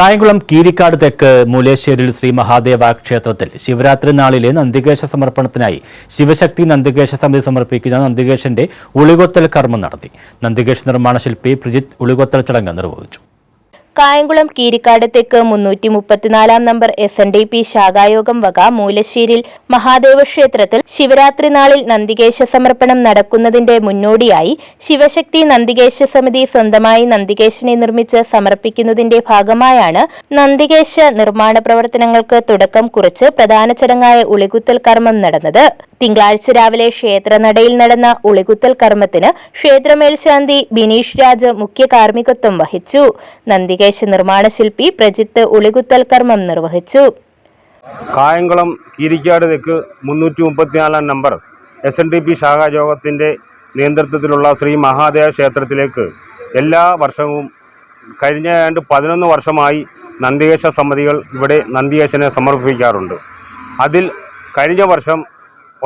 കായംകുളം കീരിക്കാട് തെക്ക് മുലേശ്ശേരിൽ ശ്രീ മഹാദേവ ക്ഷേത്രത്തിൽ ശിവരാത്രി നാളിലെ നന്ദികേശ സമർപ്പണത്തിനായി ശിവശക്തി നന്ദികേശ സമിതി സമർപ്പിക്കുന്ന നന്ദികേശന്റെ ഉളികൊത്തൽ കർമ്മം നടത്തി. നന്ദികേശ നിർമ്മാണ ശില്പി പ്രജിത്ത് ഉളികൊത്തൽ ചടങ്ങ് നിർവഹിച്ചു. കായംകുളം കീരിക്കാട് തെക്ക് മുന്നൂറ്റി മുപ്പത്തിനാലാം number S N D P ശാഖായോഗം വക മൂലശ്ശേരിൽ മഹാദേവ ക്ഷേത്രത്തിൽ ശിവരാത്രി നാളിൽ നന്ദികേശ സമർപ്പണം നടക്കുന്നതിന്റെ മുന്നോടിയായി ശിവശക്തി നന്ദികേശ സമിതി സ്വന്തമായി നന്ദികേശനെ നിർമ്മിച്ച് സമർപ്പിക്കുന്നതിന്റെ ഭാഗമായാണ് നന്ദികേശ നിർമ്മാണ പ്രവർത്തനങ്ങൾക്ക് തുടക്കം കുറിച്ച് പ്രധാന ചടങ്ങായ ഉളികുത്തൽ കർമ്മം നടന്നത്. തിങ്കളാഴ്ച രാവിലെ ക്ഷേത്രനടയിൽ നടന്ന ഉളികുത്തൽ കർമ്മത്തിന് ക്ഷേത്രമേൽശാന്തി ബിനീഷ് രാജ് മുഖ്യ കാർമ്മികത്വം വഹിച്ചു. നന്ദികേശ് നിർമ്മാണ ശില്പി പ്രജിത്ത് ഉളികുത്തൽ കർമ്മം നിർവഹിച്ചു. കായംകുളം കീരിക്കാട് തെക്ക് മുന്നൂറ്റി മുപ്പത്തിനാലാം number S N D P ശാഖായോഗത്തിന്റെ നേതൃത്വത്തിലുള്ള ശ്രീ മഹാദേവ ക്ഷേത്രത്തിലേക്ക് എല്ലാ വർഷവും കഴിഞ്ഞ ഏതാണ്ട് പതിനൊന്ന് വർഷമായി നന്ദികേശ സമിതികൾ ഇവിടെ നന്ദികേശനെ സമർപ്പിക്കാറുണ്ട്. അതിൽ കഴിഞ്ഞ വർഷം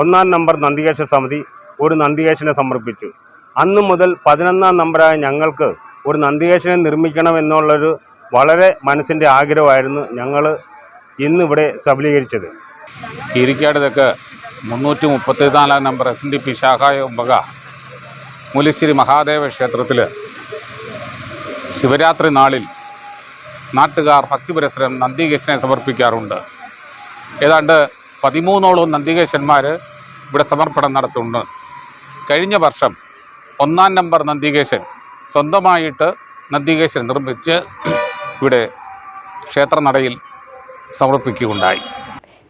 ഒന്നാം നമ്പർ നന്ദികേശ സമിതി ഒരു നന്ദികേശനെ സമർപ്പിച്ചു. അന്നു മുതൽ പതിനൊന്നാം നമ്പറായ ഞങ്ങൾക്ക് ഒരു നന്ദികേശനെ നിർമ്മിക്കണമെന്നുള്ളൊരു വളരെ മനസ്സിന്റെ ആഗ്രഹമായിരുന്നു ഞങ്ങൾ ഇന്നിവിടെ സബലീകരിച്ചത്. കീരിക്കാട് തെക്ക് മുന്നൂറ്റി മുപ്പത്തിനാലാം number S N D P ശാഖായ ഉപക മുലശ്ശേരി മഹാദേവ ക്ഷേത്രത്തിൽ ശിവരാത്രി നാളിൽ നാട്ടുകാർ ഭക്തിപുരസരം നന്ദികേശനെ സമർപ്പിക്കാറുണ്ട്. ഏതാണ്ട് പതിമൂന്നോളം നന്ദികേശന്മാർ ഇവിടെ സമർപ്പണം നടത്തുന്നുണ്ട്. കഴിഞ്ഞ വർഷം ഒന്നാം നമ്പർ നന്ദികേശൻ സ്വന്തമായിട്ട് നന്ദികേശൻ നിർമ്മിച്ച് ഇവിടെ ക്ഷേത്രനടയിൽ സമർപ്പിക്കുകയുണ്ടായി.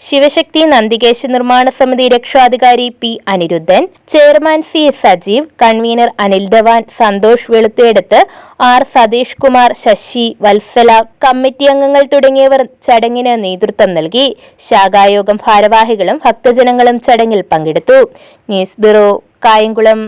ശിവശക്തി നന്ദികേശ നിർമ്മാണ സമിതി രക്ഷാധികാരി P Aniruddhan chairman C Sajeev convener Anil Dhawan Santhosh Veluthedathu R Satheesh Kumar Sasi Vathsala committee അംഗങ്ങൾ തുടങ്ങിയവർ ചടങ്ങിന് നേതൃത്വം നൽകി. ശാഖായോഗം ഭാരവാഹികളും ഭക്തജനങ്ങളും ചടങ്ങിൽ പങ്കെടുത്തു. News bureau Kayamkulam.